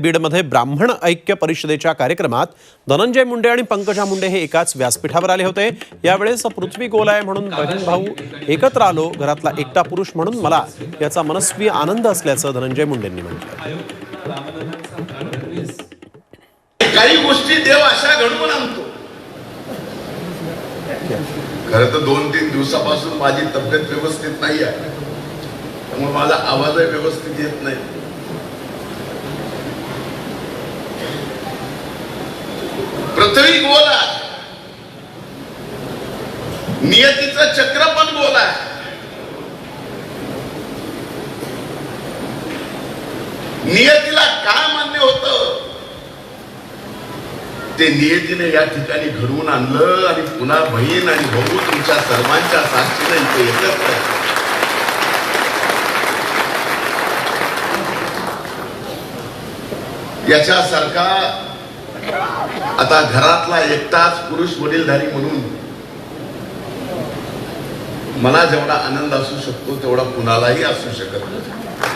बीडमध्ये ब्राह्मण ऐक्य परिषदेच्या कार्यक्रमात धनंजय मुंडे आणि पंकजा मुंडे हे एकाच व्यासपीठावर आले होते. यावेळेस पृथ्वी गोलाय म्हणून बहीण भाऊ एकत्र आलो. घरातला एकटा पुरुष म्हणून मला याचा मनस्वी आनंद असल्याचं धनंजय मुंडेंनी म्हटलं. काही गोष्टी देव अशा घडवून आणतो. खर तर दोन तीन दिवसापासून माझी तब्येत व्यवस्थित नाही आहे त्यामुळे माझा आवाजही व्यवस्थित येत नाही. पृथ्वी गोल आहे नियतीचं चक्र पण गोल आहे नियतीला काय मान्य होतं? ते नियतीने या ठिकाणी घडवून आणलं आणि पुन्हा बहीण आणि भाऊ तुमच्या सर्वांच्या साक्षीने इथे एकत्र याच्यासारखा आता घरातला एकटाच पुरुष वडीलधारी म्हणून मला जेवढा आनंद असू शकतो तेवढा कुणालाही असू शकत नाही.